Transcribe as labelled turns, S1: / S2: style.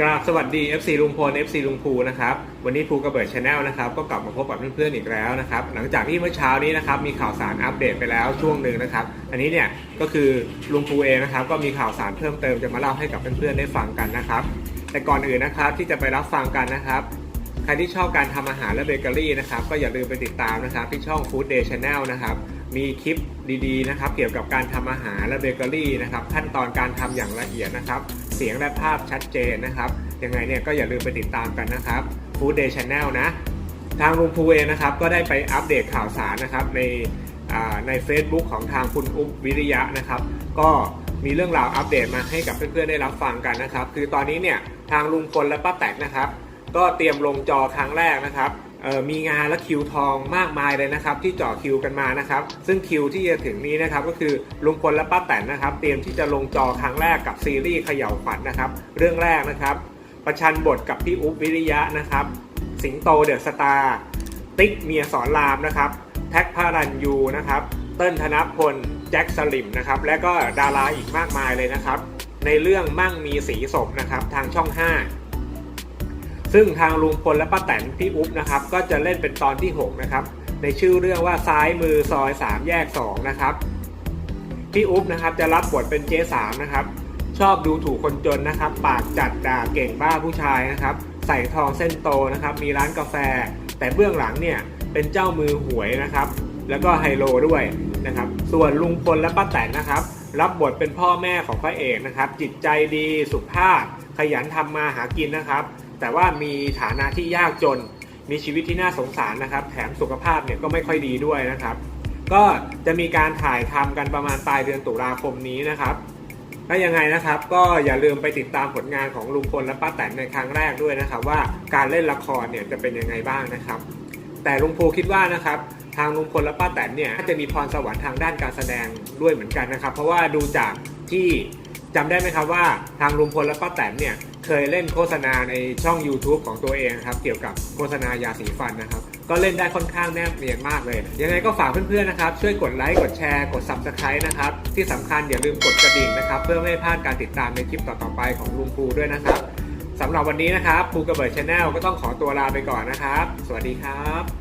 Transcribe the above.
S1: กราบสวัสดี FC ลุงพล FC ลุงภูนะครับวันนี้ภูกระเบิดชาแนลนะครับก็กลับมาพบกับเพื่อนๆอีกแล้วนะครับหลังจากที่เมื่อเช้านี้นะครับมีข่าวสารอัปเดตไปแล้วช่วงหนึ่งนะครับอันนี้เนี่ยก็คือลุงภูเองนะครับก็มีข่าวสารเพิ่มเติมจะมาเล่าให้กับเพื่อนๆได้ฟังกันนะครับแต่ก่อนอื่นนะครับที่จะไปรับฟังกันนะครับใครที่ชอบการทำอาหารและเบเกอรี่นะครับก็อย่าลืมไปติดตามนะครับที่ช่อง Food Day Channel นะครับ มีคลิปดีๆนะครับ เกี่ยวกับการทำอาหารและเบเกอรี่นะครับ ขั้นตอนการทำอย่างละเอียดนะครับ เสียงและภาพชัดเจนนะครับยังไงเนี่ยก็อย่าลืมไปติดตามกันนะครับ Food Day Channel นะ ทางลุงภูเองนะครับก็ได้ไปอัปเดตข่าวสารนะครับในใน Facebook ของทางคุณอุ๊บวิริยะนะครับ ก็มีเรื่องราวอัปเดตมาให้กับเพื่อนๆได้รับฟังกันนะครับ คือตอนนี้เนี่ยทางลุงพลและป้าแตกนะครับ ก็เตรียมลงจอครั้งแรกนะครับ มีงานและคิวทองมากมายเลยนะครับ ที่เจ่อคิวกันมานะครับ ซึ่งคิวที่จะถึงนี้นะครับก็คือลุงพลและป้าแตนนะครับ เตรียมที่จะลงจอครั้งแรกกับซีรีส์เขย่าขวัญนะครับ เรื่องแรกนะครับ ประชันบทกับพี่อุ๊บวิริยะนะครับ สิงโตเดอะสตาร์ติ๊กเมียสอนรามนะครับ แท็กพารันยูนะครับ เติ้ลธนพลแจ็คสลิมนะครับ และก็ดาราอีกมากมายเลยนะครับ ในเรื่องมั่งมีสีศพนะครับทางช่อง 5 ซึ่งทางลุงพลและป้าแตนพี่อุ๊บนะครับก็จะเล่นเป็นตอนที่6นะครับในชื่อเรื่องว่าซ้ายมือซอย 3 แยก 2 นะครับพี่อุ๊บนะครับจะรับบทเป็นเจ๊สามนะครับชอบดูถูกคนจนนะครับ ปากจัดด่าเก่งบ้าผู้ชายนะครับ ใส่ทองเส้นโตนะครับ มีร้านกาแฟ แต่เบื้องหลังเนี่ยเป็นเจ้ามือหวยนะครับ แล้วก็ไฮโลด้วยนะครับ ส่วนลุงพลและป้าแตนนะครับ รับบทเป็นพ่อแม่ของพระเอกนะครับ จิตใจดีสุภาพขยันทำมาหากินนะครับ แต่ว่ามีฐานะที่ยากจน มีชีวิตที่น่าสงสารนะครับ แถมสุขภาพเนี่ยก็ไม่ค่อยดีด้วยนะครับ ก็จะมีการถ่ายทำกันประมาณปลายเดือนตุลาคมนี้นะครับถ้ายังไงนะครับ ก็อย่าลืมไปติดตามผลงานของลุงพลและป้าแตนในครั้งแรกด้วยนะครับ ว่าการเล่นละครเนี่ยจะเป็นยังไงบ้างนะครับ แต่ลุงภูคิดว่านะครับทางลุงพลและป้าแตนเนี่ยน่าจะมีพรสวรรค์ทางด้านการแสดงด้วยเหมือนกันนะครับ เพราะว่าดูจากที่จำได้ไหมครับว่าทางลุงพลและป้าแตนเนี่ย เคยเล่นโฆษณาในช่อง YouTube ของตัวเองครับ เกี่ยวกับโฆษณายาสีฟันนะครับ ก็เล่นได้ค่อนข้างแนบเนียนมากเลย ยังไงก็ฝากเพื่อนๆนะครับ ช่วยกดไลค์กดแชร์กด Subscribe นะครับ ที่สำคัญอย่าลืมกดกระดิ่งนะครับ เพื่อไม่ให้พลาดการติดตามในคลิปต่อๆไปของลุงภูด้วยนะครับสำหรับวันนี้นะครับภูกระเบิดชาแนลก็ต้องขอตัวลาไปก่อนนะครับ สวัสดีครับ